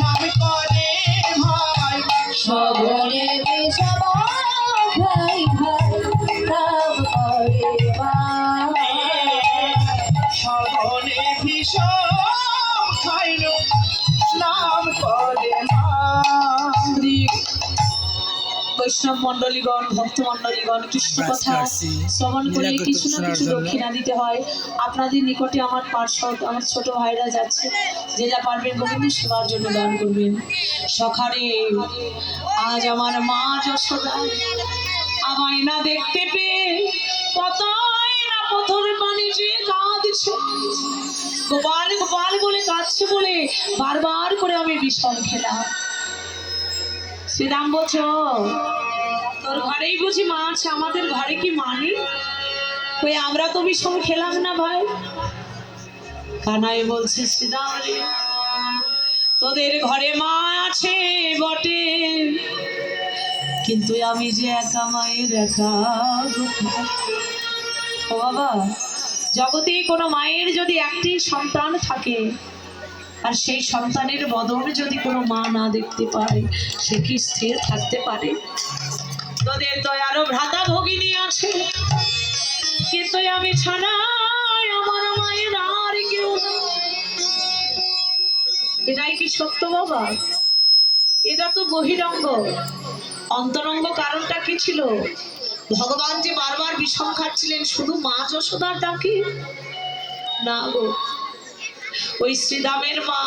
নাম করে ভাই সবরে বৈষ্ণব মন্ডলীগণ ভক্ত মন্ডলীগণ কৃষ্ণ কথা শ্রবণ করলে কিছু না কিছু। দক্ষিণা দিতে হয়। আপনাদের নিকটে আমার পার্শ্বদ আমার ছোট ভাইরা যাচ্ছে। যে যা পারবেন গোবিন্দ সেবার জন্য দান করবেন। সখারে আজ আমার মা যশোদা। আমায় না দেখতে পেয়ে কতই না পথর পানি যে কাঁদছে। গোপাল গোপাল বলে কাঁদছে বলে বারবার করে আমি বিষম খেলাম। শ্রীরাম বলছ তোর ঘরেই বুঝি মা আছে আমাদের ঘরে কি মানি ওই আমরা তো বিষম খেলাম না ভাই। কানাই বলছে শ্রীরাম রে, তোদের ঘরে মা আছে বটে কিন্তু আমি যে একা মায়ের একা ও বাবা জগতে কোনো মায়ের যদি একটি সন্তান থাকে আর সেই সন্তানের বদন যদি কোনো মা না দেখতে পায় সে কি স্থির থাকতে পারে? তোদের তো আরও ভ্রাতা ভগিনী আছে। কিন্তু আমি ছাড়াই আমার মায়ের আর কেউ এটাই কি সত্য বাবা? এটা তো বহিরঙ্গ। অন্তরঙ্গ কারণটা কি ছিল? ভগবান যে বারবার বিষম খাচ্ছিলেন, শুধু মা যশোদার ডাকে? না গো ওই শ্রীদামের মা,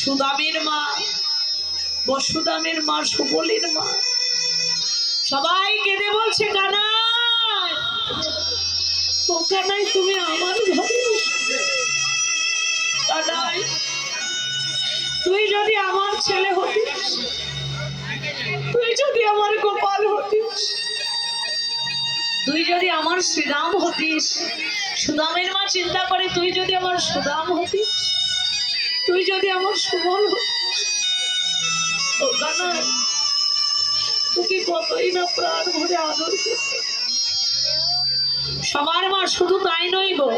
সুদামের মা, বসুদামের মা, সুবলের মা। সবাই কেঁদে বলছে কানাই তুমি আমার কানাই তুই যদি আমার ছেলে হতিস, তুই যদি আমার গোপাল হতিস তুই যদি আমার শ্রীরাম হতিস, সুদামের মা চিন্তা করে তুই যদি আমার সুদাম হতিস, তুই যদি আমার সুবল তোকে কতই না প্রাণ ভরে আদর সবার মা শুধু তাই নই গো,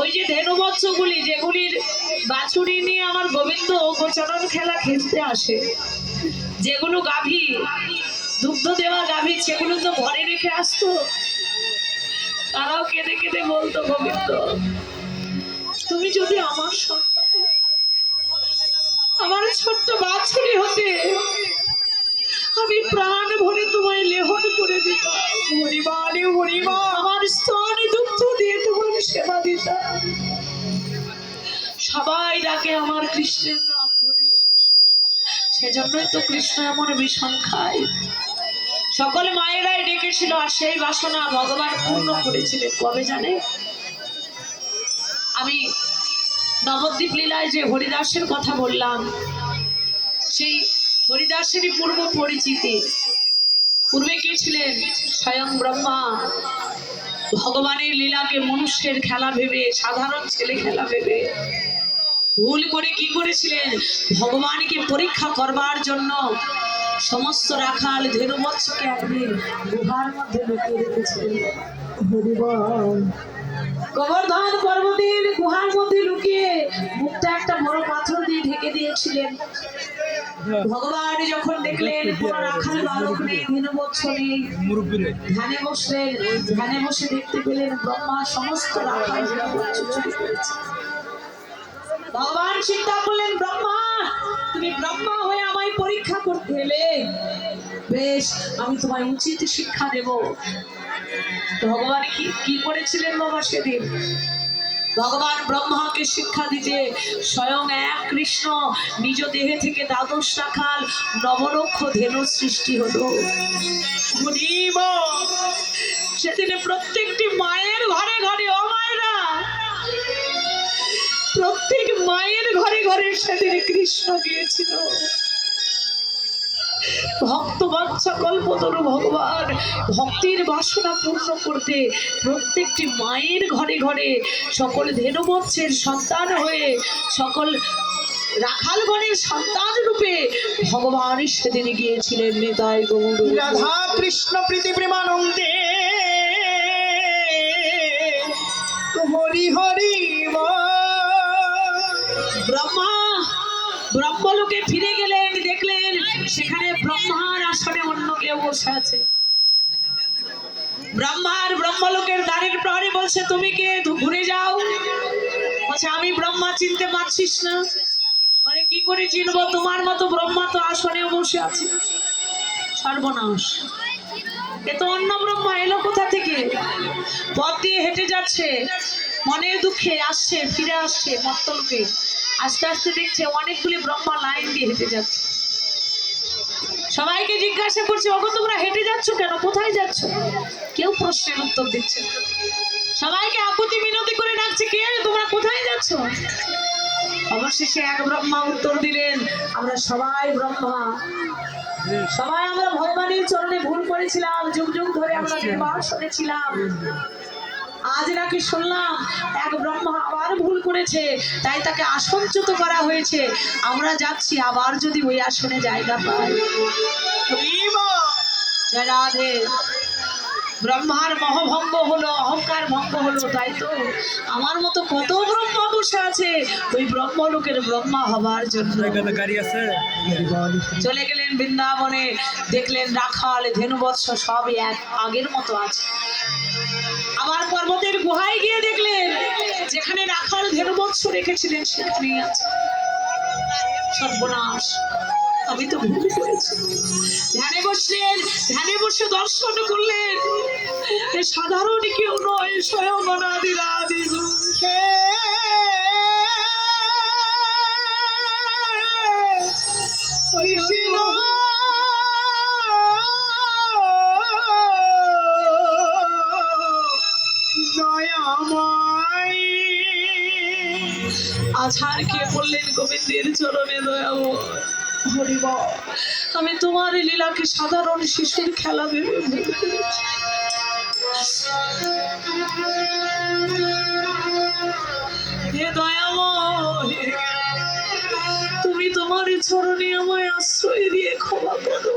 ওই যে ধেনুবৎসগুলি, যেগুলির বাছুরি নিয়ে আমার গোবিন্দ গোচরণ খেলা খেলতে আসে, যেগুলো গাভী দুগ্ধ দেওয়া গাভী সেগুলো তো ঘরে রেখে আসতো, তারাও কেঁদে কেঁদে বলতো, গোবিন্দ, তুমি যদি আমার সন্তান, আমার ছোট্ট বাছুরি হতে, আমি প্রাণ ভরে তোমায় লেহন করে দিতাম। হরিমা রে হরিমা আমার স্তনে দুগ্ধ দিয়ে তোমার সেবা দিতাম। সবাই ডাকে আমার কৃষ্ণের নাম ধরে। সেজন্যই তো কৃষ্ণ এমন বিষম খায়। সকল মায়েরাই ডেকেছিল আর সেই বাসনা ভগবান পূর্ণ করেছিলেন। কবে জানে? আমি নবদ্বীপ লীলায় যে হরিদাসের কথা বললাম, সেই হরিদাসেরই পূর্ব পরিচিতি। পূর্বে কে ছিলেন? স্বয়ং ব্রহ্মা। ভগবানের লীলাকে মনুষ্যের খেলা ভেবে, সাধারণ ছেলে খেলা ভেবে। ভুল করে কি করেছিলেন? ভগবানকে পরীক্ষা করবার জন্য সমস্ত রাখাল ধেনুবৎসকে আপনি গুহার মধ্যে লুকিয়ে রেখেছিলেন। গোবর্ধন পর্বতের গুহার মধ্যে লুকিয়ে মুখটা একটা বড় পাথর দিয়ে ঢেকে দিয়েছিলেন। ভগবান যখন দেখলেন কোন রাখাল বালক নেই ধীনবৎস নেই। ধ্যানে বসলেন ধ্যানে বসে দেখতে পেলেন ব্রহ্মা সমস্ত রাখাল ভগবান চিন্তা করলেন ব্রহ্মা তুমি ব্রহ্মা হয়ে আমায় পরীক্ষা করতে এলে। বেশ, আমি তোমায় উচিত শিক্ষা দেব। ভগবান কি কি করেছিলেন বাবা সেদিন? ভগবান ব্রহ্মাকে শিক্ষা দিতে স্বয়ং এক কৃষ্ণ নিজ দেহে থেকে দ্বাদশ রাখাল নবরক্ষ ধেনু সৃষ্টি হলো। সেদিনে প্রত্যেকটি মায়ের ঘরে ঘরে ঘরে ঘরে সেদিন কৃষ্ণ গিয়েছিল। ভক্ত বাচ্চা কল্পতরু ভগবান, ভক্তির বাসনা পূর্ণ করতে প্রত্যেকটি মায়ের ঘরে ঘরে সকল ধেনুবৎসের সন্তান হয়ে, সকল রাখালগণের সন্তান রূপে ভগবান সেদিন গিয়েছিলেন নেতায় গৌর রাধা কৃষ্ণ প্রীতি প্রেমানন্দে ব্রহ্মলোকে ফিরে গেলেন, দেখলেন সেখানে ব্রহ্মার আসনে অন্য কেউ বসে আছে। ব্রহ্মার ব্রহ্মলোকের দ্বারের প্রহরী বলছে, তুমি কে? ঘুরে যাও। বলছে, আমি ব্রহ্মা, চিনতে পারছিস না। মানে কি করে চিনবো? তোমার মতো ব্রহ্মা তো আসনে বসে আছে। সর্বনাশ। এ তো অন্য ব্রহ্মা, এলো কোথা থেকে? পথ দিয়ে হেঁটে যাচ্ছে, মনের দুঃখে আসছে, ফিরে আসছে মত্তলকে। আস্তে আস্তে দেখছে অনেকগুলি ব্রহ্মা লাইন দিয়ে হেঁটে যাচ্ছে। সবাইকে জিজ্ঞাসা করছে ওগো তোমরা হেঁটে যাচ্ছ কেন? কোথায় যাচ্ছ? কেউ প্রশ্নের উত্তর দিচ্ছে। সবাইকে আকুতি মিনতি করে ডাকছে কে তোমরা কোথায় যাচ্ছ? অবশেষে এক ব্রহ্মা উত্তর দিলেন আমরা সবাই ব্রহ্মা। সবাই আমরা ভগবানের চরণে ভুল করেছিলাম যুগ যুগ ধরে আমরা নির্বাসনে ছিলাম আজ নাকি শুনলাম এক ব্রহ্মা আবার ভুল করেছে তাই তাকে আসনচ্যুত করা হয়েছে। আমরা যাচ্ছি আবার যদি ওই আসনে জায়গা পাই। জয় রাধে। ব্রহ্মার মহভঙ্গ হলো অহংকার ভঙ্গ হলো তাই তো? আমার মতো কত ব্রহ্মা বসে আছে? ওই ব্রহ্মলোকের ব্রহ্মা হবার জন্য। চলে গেলেন বৃন্দাবনে দেখলেন রাখাল ধেনুবৎস সবই এক আগের মতো আছে। পর্বতের গুহায় গিয়ে দেখলেন, যেখানে রাখাল ধেনুবৎস রেখেছিলেন সেখানেই আছে সর্বনাশ। আমি তো ভুল করেছি। ধ্যানে বসলেন ধ্যানে বসে দর্শন করলেন সাধারণ কেউ নয়, স্বয়ং অনাদিরাদি হে হরিব আমি তোমার লীলাকে সাধারণ শিশুর খেলা ভেবে তুমি তোমার চরণে আমায় আশ্রয় দিয়ে ক্ষমা করো।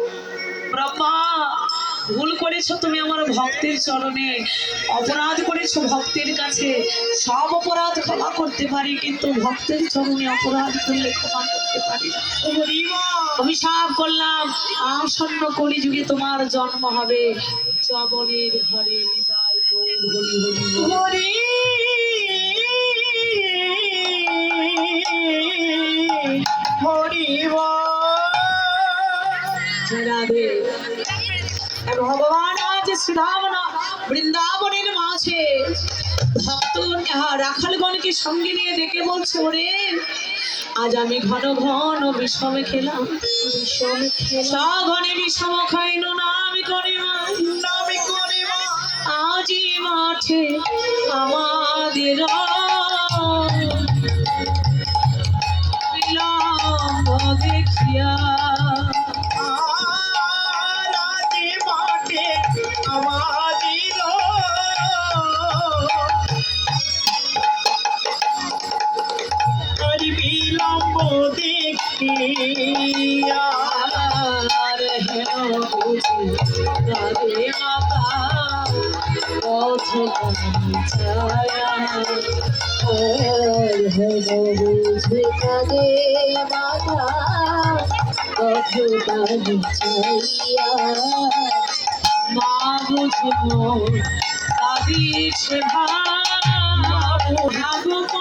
ব্রহ্মা ভুল করেছ তুমি আমার ভক্তের চরণে, অপরাধ করেছ ভক্তের কাছে। সব অপরাধ ক্ষমা করতে পারি, কিন্তু ভক্তের চরণে অপরাধ করলে ক্ষমা করতে পারি না। অভিশাপ করলাম, আসন্ন কলিযুগে তোমার জন্ম হবে। চবনের ঘরে গৌর হরি হরি হরি। হরিব বৃন্দাবনের মাঝে। ভক্ত রাখালগণকে সঙ্গে নিয়ে ডেকে বলছে, ওরে, আজ আমি ঘন ঘন বিষম খেলাম। সঘনে বিষম খাইল না আমি করে নামে করিব। আজি মাঠে আমাদের মা বুঝব কাদিছে ভাব গোপাল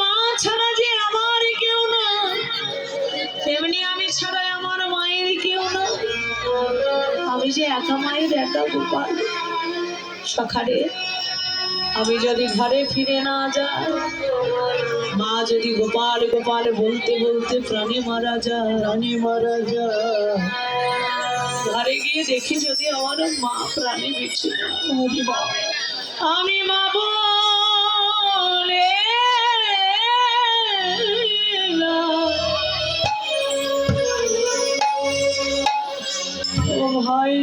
মা ছাড়া যে আমার কেউ না। তেমনি আমি আমার কেউ না। আমি যে একা মায়ের গোপাল। সকালে আমি যদি ঘরে ফিরে না যাই, মা যদি গোপাল গোপাল বলতে বলতে প্রাণী মারা যায় রানী মারা যায়। ঘরে গিয়ে দেখি যদি আমার মা প্রাণী বিচ্ছিন্ন আমি মা যায়। ভয়